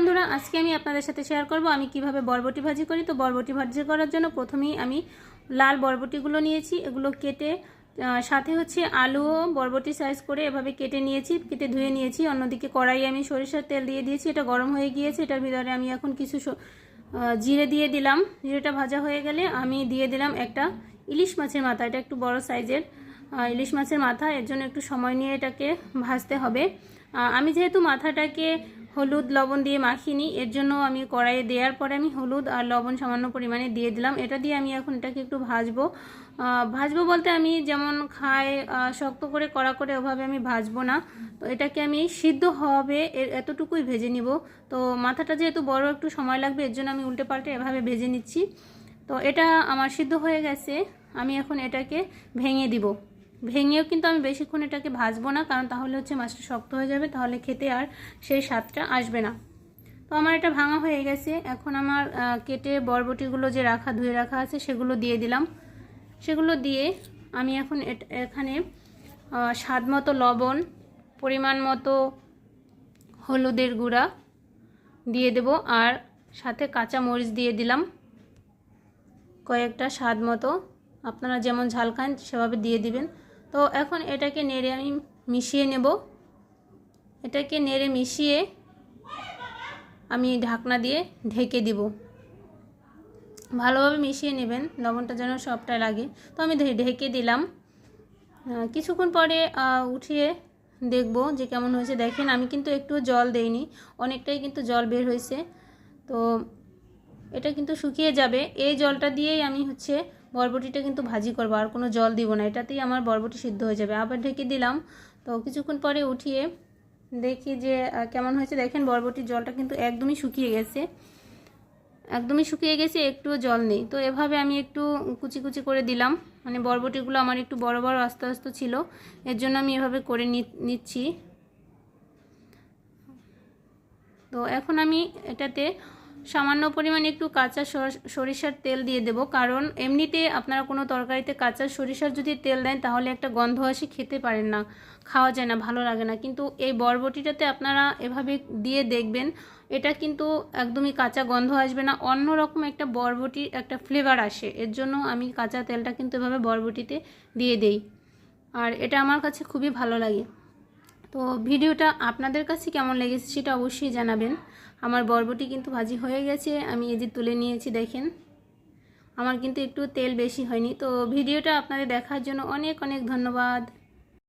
বন্ধুরা, আজকে আমি আপনাদের সাথে শেয়ার করব আমি কীভাবে বরবটি ভাজি করি। তো বরবটি ভাজি করার জন্য প্রথমেই আমি লাল বরবটিগুলো নিয়েছি, এগুলো কেটে সাথে হচ্ছে আলুও বরবটি সাইজ করে এভাবে কেটে নিয়েছি, কেটে ধুয়ে নিয়েছি। অন্যদিকে কড়াই আমি সরিষার তেল দিয়ে দিয়েছি, এটা গরম হয়ে গিয়েছে, এটার ভিতরে আমি এখন কিছু জিরে দিয়ে দিলাম। জিরেটা ভাজা হয়ে গেলে আমি দিয়ে দিলাম একটা ইলিশ মাছের মাথা, এটা একটু বড় সাইজের ইলিশ মাছের মাথা, এর জন্য একটু সময় নিয়ে এটাকে ভাজতে হবে। আমি যেহেতু মাথাটাকে হলুদ লবণ দিয়ে মাখিনি, এর জন্য আমি কড়াইয়ে দেওয়ার পরে আমি হলুদ আর লবণ সামান্য পরিমাণে দিয়ে দিলাম। এটা দিয়ে আমি এখন এটাকে একটু ভাজবো। ভাজবো বলতে আমি যেমন খাই শক্ত করে, কড়া করে ওভাবে আমি ভাজবো না। তো এটাকে আমি সিদ্ধ হবে এতটুকুই ভেজে নিব। তো মাথাটা যেহেতু বড়, একটু সময় লাগবে, এর জন্য আমি উল্টে পাল্টে এভাবে ভেজে নিচ্ছি। তো এটা আমার সিদ্ধ হয়ে গেছে। আমি এখন এটাকে ভেঙে দিব। ভেঙেও কিন্তু আমি বেশিক্ষণ এটাকে ভাজবো না, কারণ তাহলে হচ্ছে মাছটা শক্ত হয়ে যাবে, তাহলে খেতে আর সেই স্বাদটা আসবে না। তো আমার এটা ভাঙা হয়ে গেছে, এখন আমার কেটে বরবটিগুলো যে রাখা, ধুয়ে রাখা আছে, সেগুলো দিয়ে দিলাম। সেগুলো দিয়ে আমি এখন এখানে স্বাদ মতো লবণ, পরিমাণ মতো হলুদের গুঁড়া দিয়ে দেব, আর সাথে কাঁচা মরিচ দিয়ে দিলাম। কয়েকটা স্বাদ মতো, আপনারা যেমন ঝাল খান, সেভাবে দিয়ে দিবেন। তো এখন এটাকে নেড়ে আমি মিশিয়ে নেব। এটাকে নেড়ে মিশিয়ে আমি ঢাকনা দিয়ে ঢেকে দিব। ভালোভাবে মিশিয়ে নেবেন, লবণটা যেন সবটা লাগে। তো আমি ঢেকে দিলাম। কিছুক্ষণ পরে উঠিয়ে দেখব যে কেমন হয়েছে। দেখেন, আমি কিন্তু একটু জল দেইনি, অনেকটাই কিন্তু জল বের হয়েছে। তো এটা কিন্তু শুকিয়ে যাবে। এই জলটা দিয়েই আমি হচ্ছে বরবটিটা কিন্তু ভাজি করব, আর কোনো জল দিব না, এটাতেই আমার বরবটি সিদ্ধ হয়ে যাবে। আবার ঢেকে দিলাম, তো কিছুক্ষণ পরে উঠিয়ে দেখি যে কেমন হয়েছে। দেখেন বরবটির জলটা কিন্তু একদমই শুকিয়ে গেছে, একদমই শুকিয়ে গেছে, একটুও জল নেই। তো এভাবে আমি একটু কুচি কুচি করে দিলাম। মানে বরবটিগুলো আমার একটু বড় বড় আস্তে আস্তে ছিল, এর জন্য আমি এভাবে করে নিচ্ছি। তো এখন আমি এটাতে সামান্য পরিমাণে একটু কাঁচা সর- সরিষার তেল দিয়ে দেব। কারণ এমনিতে আপনারা কোনো তরকারিতে কাঁচা সরিষার যদি তেল দেন, তাহলে একটা গন্ধ আসে, খেতে পারেন না, খাওয়া যায় না, ভালো লাগে না। কিন্তু এই বরবটিটাতে আপনারা এভাবে দিয়ে দেখবেন, এটা কিন্তু একদমই কাঁচা গন্ধ আসবে না। অন্য রকম একটা বরবটির একটা ফ্লেভার আসে। এর জন্য আমি কাঁচা তেলটা কিন্তু এভাবে বরবটিতে দিয়ে দেই। আর এটা আমার কাছে খুবই ভালো লাগে। তো ভিডিওটা আপনাদের কাছে কেমন লেগেছে সেটা অবশ্যই জানাবেন। আমার বরবটি কিন্তু ভাজি হয়ে গেছে, আমি এই যে তুলে নিয়েছি দেখেন। আমার কিন্তু একটু তেল বেশি হয়নি, তো ভিডিওটা আপনাদের দেখার জন্য অনেক অনেক ধন্যবাদ।